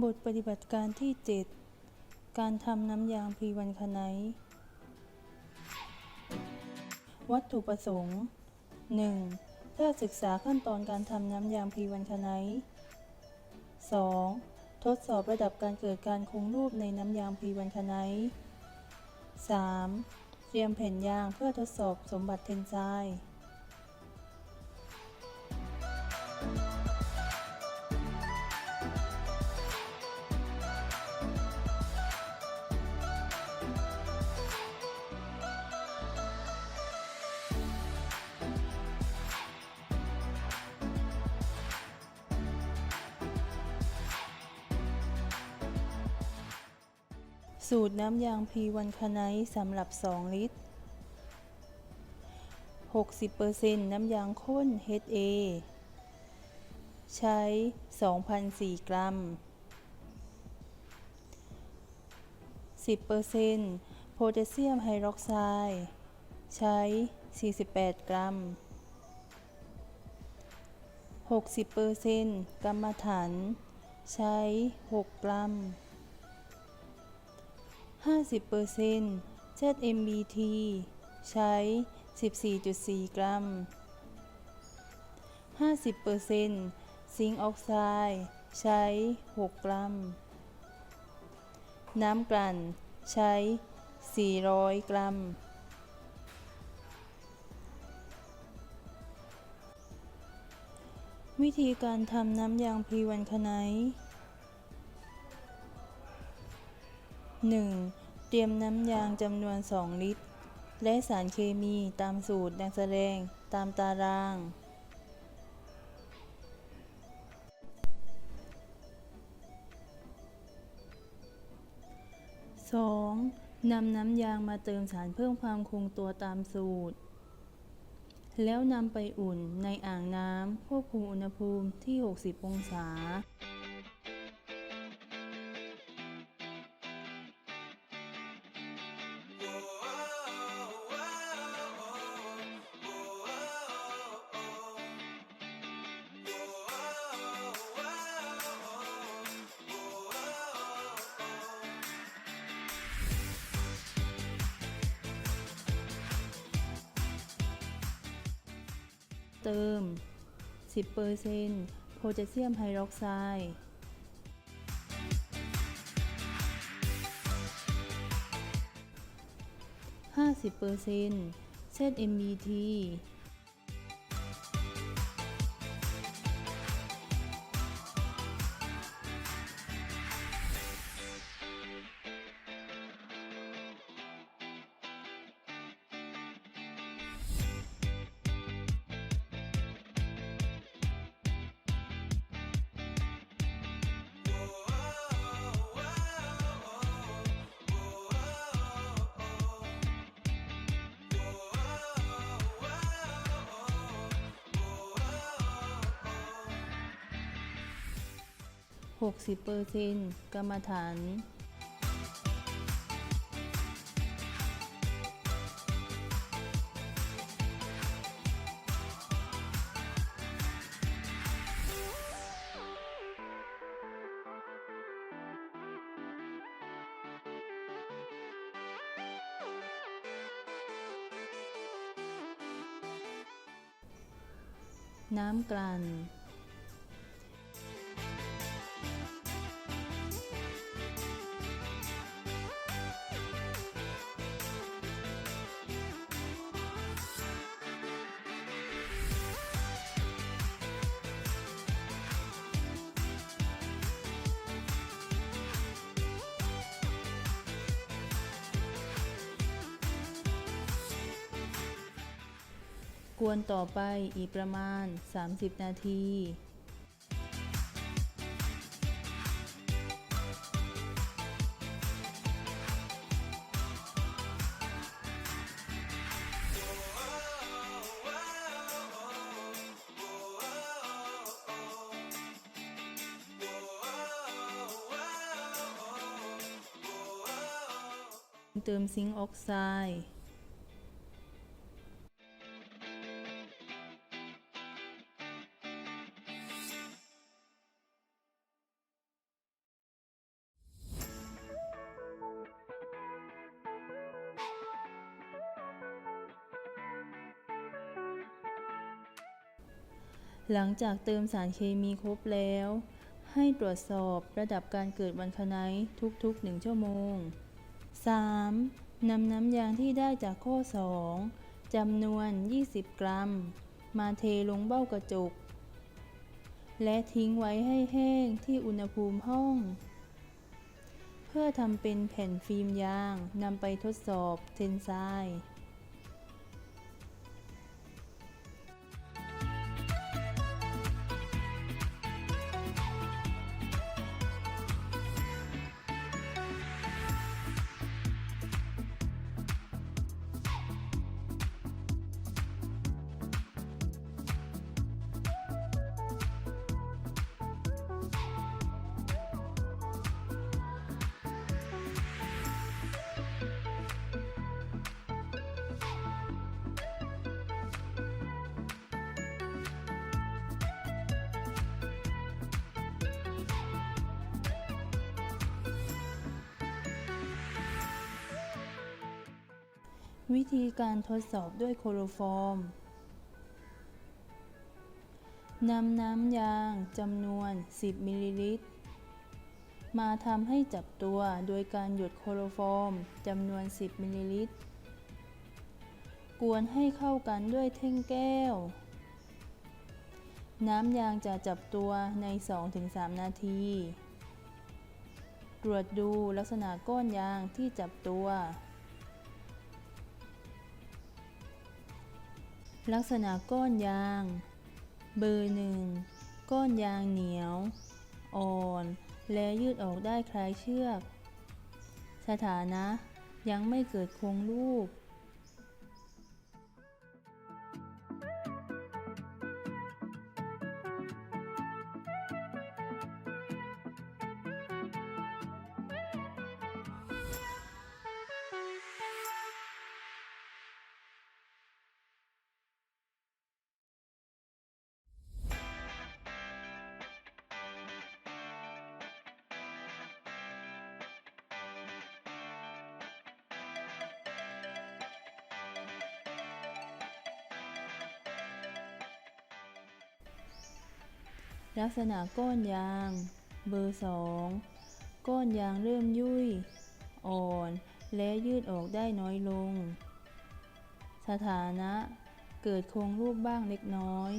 บทปฏิบัติการที่ 7 การทำน้ำยางพีวันคไนวัตถุประสงค์ 1. เพื่อศึกษาขั้นตอนการทำน้ำยางพีวันคไน 2. ทดสอบระดับการเกิดการคงรูปในน้ำยางพีวันคไน 3. เตรียมแผ่นยางเพื่อทดสอบสมบัติเทนไซน์ สูตรน้ำยางพีวันคไนสำหรับ 2 ลิตร 60%น้ำยางข้น HA ใช้ 2,004 กรัม 10%โพแทสเซียมไฮดรอกไซด์ใช้ 48 กรัม 60%กรรมฐาน ใช้ 6 กรัม 50% ZMBT ใช้ 14.4 กรัม 50%ซิงค์ออกไซด์ใช้ 6 กรัม น้ำกลั่นใช้ 400 กรัม วิธีการทำน้ำยางพรีวันคไนท์ 1. เตรียมน้ำยางจำนวน 2 ลิตร และสารเคมีตามสูตรดังแสดงตามตาราง 2. นำน้ำยางมาเติมสารเพิ่มความคงตัวตามสูตร แล้วนำไปอุ่นในอ่างน้ำควบคุมอุณหภูมิที่ 60 องศา เติม 10%โพแทสเซียมไฮดรอกไซด์50% ZMBT 60%กรรมฐาน น้ำกลั่น กวนต่อไปอีกประมาณ 30 นาทีเติมซิงค์ออกไซด์ หลังจากเติมสารเคมีครบแล้ว ให้ตรวจสอบระดับการเกิดวันคไนท์ทุกๆ 1 ชั่วโมง 3. นำน้ำยางที่ได้จากข้อ 2จำนวน 20 กรัม มาเทลงเบ้ากระจก และทิ้งไว้ให้แห้งที่อุณหภูมิห้อง เพื่อทำเป็นแผ่นฟิล์มยางนำไปทดสอบเทนไซน์ วิธีการทดสอบด้วยโคโลฟอร์มนำน้ำยางจำนวน 10 มิลลิลิตร มาทำให้จับตัวโดยการหยดโคโลฟอร์มจำนวน 10 มิลลิลิตร กวนให้เข้ากันด้วยเท่งแก้ว น้ำยางจะจับตัวใน 2-3 นาที ตรวจดูลักษณะก้อนยางที่จับตัว ลักษณะก้อนยาง เบอร์หนึ่งก้อนยางเหนียว อ่อน และยืดออกได้คล้ายเชือก สถานะยังไม่เกิดโครงรูป ลักษณะก้อนยาง เบอร์สองก้อนยางเริ่มยุ่ย อ่อน และยืดออกได้น้อยลง สถานะ เกิดโครงรูปบ้างเล็กน้อย